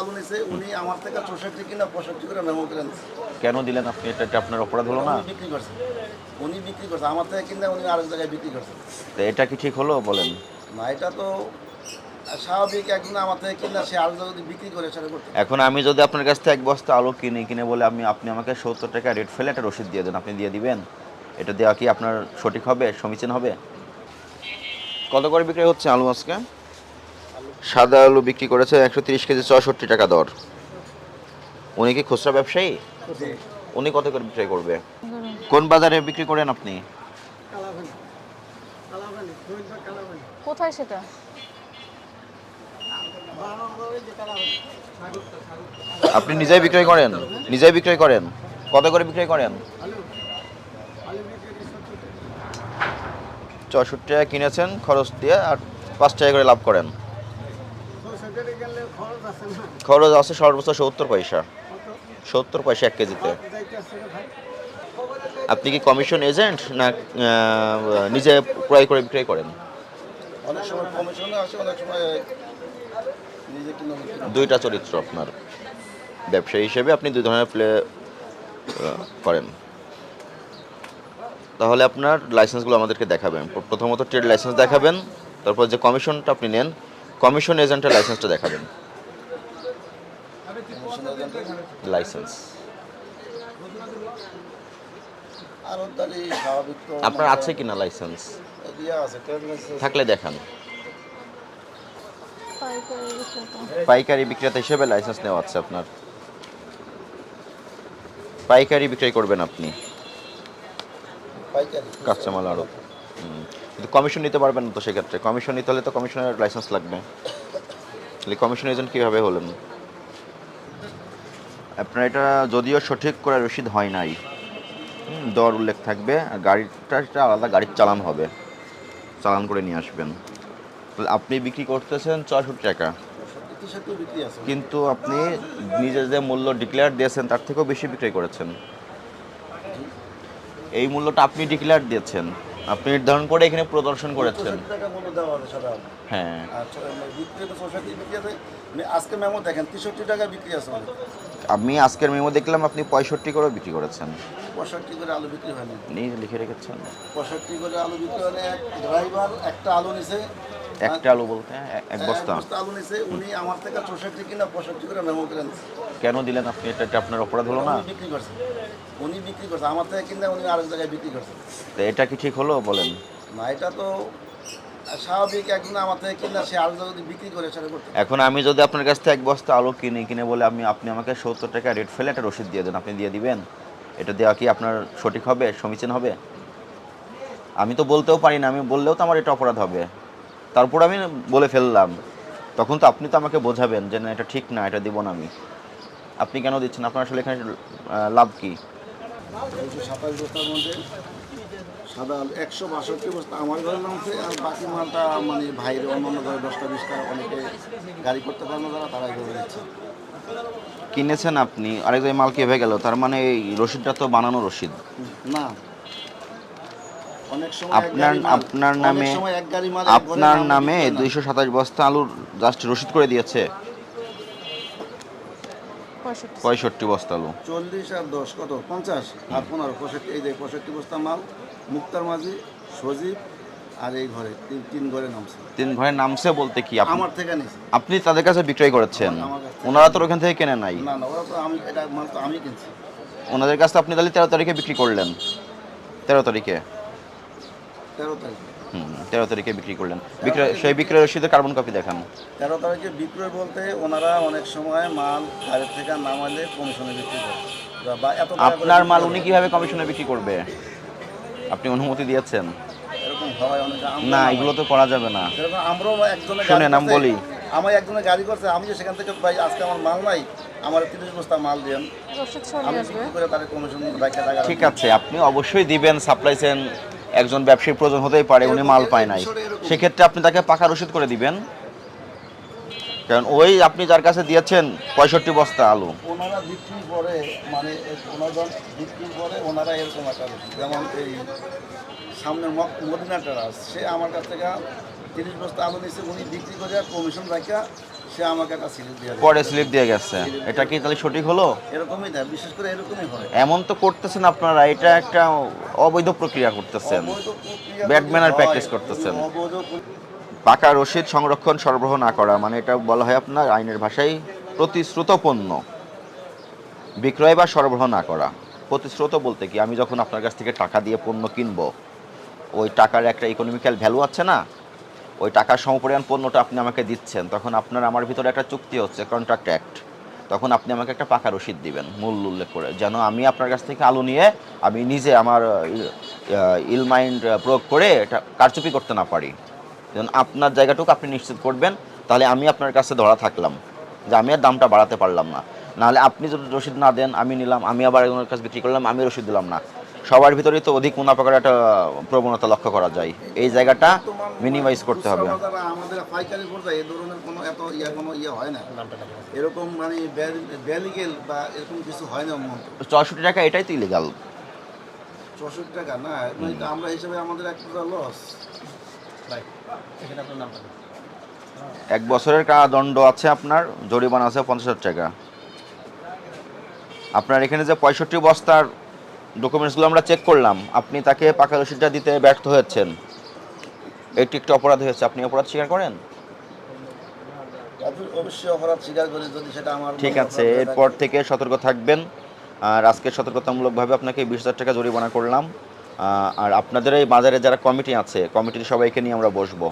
আলু উনি আমার থেকে চৌষট্টি কিনা পঁয়ষট্টি করে মেমো কেন দিলেন আপনি? এটা আপনার অপরাধ হলো না? বিক্রি করছে। উনি বিক্রি করছে। আমার থেকে কিনা উনি আরেক জায়গায় বিক্রি করছে। তো এটা কি ঠিক হলো বলেন? না এটা তো স্বাভাবিক। একজন আমার থেকে কিনা সে জায়গায় যদি বিক্রি করে সেটা করতে এখন আমি যদি আপনার কাছ থেকে এক বস্তা আলু কিনি কিনে বলে আমি আপনি আমাকে সত্তর টাকা রেট ফেলে একটা রসিদ দিয়ে দেন। আপনি দিয়ে দিবেন? এটা দেওয়া কি আপনার সঠিক হবে? সমীচীন হবে? কত করে বিক্রি হচ্ছে আলু আজকে? সাদা আলু বিক্রি করেছে একশো তিরিশ কেজি চৌষট্টি টাকা দর। উনি কি খুচরা ব্যবসায়ী? উনি কত করে বিক্রি করবে? কোন বাজারে বিক্রি করেন আপনি? কোথায় সেটা? আপনি নিজেই বিক্রয় করেন? নিজেই বিক্রয় করেন? কত করে বিক্রয় করেন? চৌষট্টি টাকা কিনেছেন খরচ দিয়ে আর পাঁচ টাকা করে লাভ করেন। খরচ আছে সর্বোচ্চ সত্তর পয়সা। সত্তর পয়সা এক কেজিতে। আপনি কি কমিশন এজেন্ট না নিজে ক্রয় করে বিক্রয় করেন? অনেক সময় কমিশনে আসে অনেক সময় নিজে কিনে বিক্রি করে। দুইটা চরিত্র আপনার। ব্যবসায়ী হিসেবে আপনি দুই ধরনের প্লে করেন। তাহলে আপনার লাইসেন্সগুলো আমাদেরকে দেখাবেন। প্রথমত ট্রেড লাইসেন্স দেখাবেন তারপর যে কমিশনটা আপনি নেন কমিশন এজেন্টের লাইসেন্সটা দেখাবেন। লাইসেন্স। আপনার আছে কিনা লাইসেন্স আছে ট্রেড লাইসেন্স? থাকলে দেখান। পাইকারি বিক্রেতা হিসেবে লাইসেন্স নেওয়া আছে আপনার। পাইকারি বিক্রয় করবেন আপনি। কাঁচামাল আরও কিন্তু কমিশন নিতে পারবেন না তো সেক্ষেত্রে। কমিশন নিতে হলে তো কমিশনের লাইসেন্স লাগবে। তাহলে কমিশন এজেন্ট কীভাবে হলেন? আপনার এটা যদিও সঠিক করে রসিদ হয় নাই। দর উল্লেখ থাকবে। আর গাড়িটা সেটা আলাদা গাড়ির চালান হবে। চালান করে নিয়ে আসবেন। তাহলে আপনি বিক্রি করতেছেন চৌষট্টি টাকা। কিন্তু আপনি নিজে যে মূল্য ডিক্লেয়ার দিয়েছেন, তার থেকেও বেশি বিক্রি করেছেন। এই মূল্যটা আপনি ডিক্লেয়ার দিয়েছেন। আপনি নির্ধারণ করে এখানে প্রদর্শন করেছেন। হ্যাঁ। চৌষট্টি বিক্রি আছে আজকে মেমো দেখেন তেষট্টি টাকা বিক্রি আছে আমি আজকের মেমো দেখলাম আপনি পঁয়ষট্টি করে বিক্রি করেছেন। পঁয়ষট্টি করে আলু বিক্রি হয়নি। লিখে রেখেছেন। পঁয়ষট্টি করে আলু বিক্রি হলে এক ড্রাইভার একটা আলু নিছে। একটা আলু বলতে এ- এক বস্তা। আলু নিছে উনি আমার থেকে চৌষট্টি কিনা পঁয়ষট্টি করে মেমো কেন দিলেন আপনি? এটা আপনার অপরাধ হলো না? বিক্রি উনি বিক্রি করছে আমার থেকে কিনা উনি আরেক জায়গায় বিক্রি করছে। তো এটা কি ঠিক হলো বলেন? না এটা তো স্বাভাবিক একজন আমার থেকে কিনা সে জায়গায় যদি বিক্রি করে সেটা করতে এখন আমি যদি আপনার কাছ থেকে এক বস্তা আলু কিনি কিনে বলে আমি আপনি আমাকে সত্তর টাকা রেট ফেলে একটা রসিদ দিয়ে দেন আপনি দিয়ে দিবেন? এটা দেওয়া কি আপনার সঠিক হবে সমীচীন হবে? আমি তো বলতেও পারি না আমি বললেও তো আমার এটা অপরাধ হবে। তারপর আমি বলে ফেললাম তখন তো আপনি তো আমাকে বোঝাবেন যে না এটা ঠিক না এটা দিব না আমি। আপনি কেন দিচ্ছেন? আপনার আসলে এখানে লাভ কি? দুশো সাতাশ বস্তার মধ্যে সাদা আলু একশো বাষট্টি বস্তা আমার ঘরে নামছে আর বাকি মালটা মানে ভাইয়ের অন্যান্য ঘরে দশটা বিশটা অনেকে গাড়ি করতে পারে না যারা তারাই ধরে দিচ্ছে কিনেছেন আপনি? আরেক জায়গায় মাল কেভে গেল? তার মানে এই রসিদটা তো বানানো রসিদ। না। আপনার আপনার নামে আপনার নামে দুইশো সাতাশ বস্তা আলুর জাস্ট রসিদ করে দিয়েছে। পঁয়ষট্টি বস্তা। আলু চল্লিশ আর দশ কত? পঞ্চাশ। আর পনেরো পঁয়ষট্টি। এই যে পঁয়ষট্টি বস্তা মাল মুক্তার মাঝি সজীব আর এই ঘরে তিন তিন ঘরে নামছে। তিন ঘরে নামছে বলতে কি আপনি? আমার থেকে নিছে। আপনি তাদের কাছে বিক্রয় করেছেন। ওনারা তো ওখান থেকে কেনে নাই? না না ওরা তো আমি এটা মাল তো আমি কিনছি। ওনাদের কাছে আপনি তাহলে তেরো তারিখে বিক্রি করলেন। তেরো তারিখে? তেরো তারিখে। হুম তেরো তারিখে বিক্রি করলেন। বিক্রয় সেই বিক্রয় রসিদের কার্বন কপি দেখান। তেরো তারিখে বিক্রয় বলতে ওনারা অনেক সময় মাল গাড়ির থেকে নামালে কমিশনে বিক্রি করে আপনার মাল উনি কীভাবে কমিশনে বিক্রি করবে? আপনি অনুমতি দিয়েছেন? না এগুলো তো করা যাবে না। আমরাও একজনের আমি করছে, বলি। আমার একজনের গাড়ি করছে আমি যে সেখান থেকে ভাই আজকে আমার মাল নাই আমার তিরিশ বস্তা মাল দেন। ঠিক আছে আপনি অবশ্যই দিবেন সাপ্লাই চেন একজন ব্যবসায়ী প্রয়োজন হতেই পারে উনি মাল পায় নাই। সেক্ষেত্রে আপনি তাকে পাকা রসিদ করে দিবেন। কারণ ওই আপনি যার কাছে দিয়েছেন পঁয়ষট্টি বস্তা আলু। ওনারা বিক্রি করে মানে ওনারা বিক্রি করে ওনারা এরকম একটা যেমন এই সামনে মক- মদিনা টেরাস সে আমার কাছ থেকে তিরিশ বস্তা আলু নিচ্ছে উনি বিক্রি করে কমিশন রাখা সে আমাকে একটা স্লিপ দিয়ে পরে স্লিপ দিয়ে গেছে। এটা কি তাহলে সঠিক হলো? এরকমই দেয় বিশেষ করে এরকমই হয়। এমন তো করতেছেন আপনারা এটা একটা অবৈধ প্রক্রিয়া করতেছেন। অবৈধ প্রক্রিয়া ব্যাড যদি ম্যানার হয়, প্র্যাকটিস করতেছেন। পাকা রসিদ সংরক্ষণ সরবরাহ না করা মানে এটা বলা হয় আপনার আইনের ভাষায় প্রতিশ্রুত পণ্য বিক্রয় বা সরবরাহ না করা। প্রতিশ্রুত বলতে কি আমি যখন আপনার কাছ থেকে টাকা দিয়ে পণ্য কিনবো ওই টাকার একটা ইকোনমিক্যাল ভ্যালু আছে না? ওই টাকার সমপরিমাণ পণ্যটা আপনি আমাকে দিচ্ছেন, তখন আপনার আমার ভিতরে একটা চুক্তি হচ্ছে কন্ট্রাক্ট অ্যাক্ট তখন আপনি আমাকে একটা পাকা রসিদ দিবেন, মূল উল্লেখ করে, যেন আমি আপনার কাছ থেকে আলু নিয়ে আমি নিজে আমার ইল মাইন্ড প্রয়োগ করে এটা কারচুপি করতে না পারি। যেন আপনার জায়গাটুকু আপনি নিশ্চিত করবেন, তাহলে আমি আপনার কাছে ধরা থাকলাম, যে আমি আর দামটা বাড়াতে পারলাম না। নাহলে আপনি যদি রসিদ না দেন, আমি নিলাম, আমি আবার একজনের কাছে বিক্রি করলাম, আমি রসিদ দিলাম না। সবার ভিতরেই তো অধিক মুনাফা করার একটা প্রবণতা লক্ষ্য করা যায়। এই জায়গাটা মিনিমাইজ করতে হবে। আমাদের পাইকারি পর্যায়ে এই ধরনের কোনো এত ইয়ে কোনো ইয়ে হয় না। এরকম মানে ব্যালিগেল বা এরকম কিছু হয় না চৌষট্টি টাকা এটাই তো ইলিগাল চৌষট্টি টাকা না মানে আমরা হিসেবে আমাদের একটা লস এক বছরের কারাদণ্ড আছে আপনার জরিমানা আছে পঞ্চাশ টাকা। আপনার এখানে যে পঁয়ষট্টি বস্তার ডকুমেন্টসগুলো আমরা চেক করলাম। আপনি তাকে পাকা রসিদটা দিতে ব্যর্থ হয়েছেন। এটি একটি অপরাধ হয়েছে। আপনি অপরাধ স্বীকার করেন? অবশ্যই অপরাধ স্বীকার করি যদি সেটা আমার ঠিক আছে। এরপর থেকে সতর্ক থাকবেন। আর আজকে সতর্কতামূলকভাবে আপনাকে বিশ হাজার টাকা জরিমানা করলাম। আর আপনাদের এই বাজারে যারা কমিটি আছে কমিটির সবাইকে নিয়ে আমরা বসবো।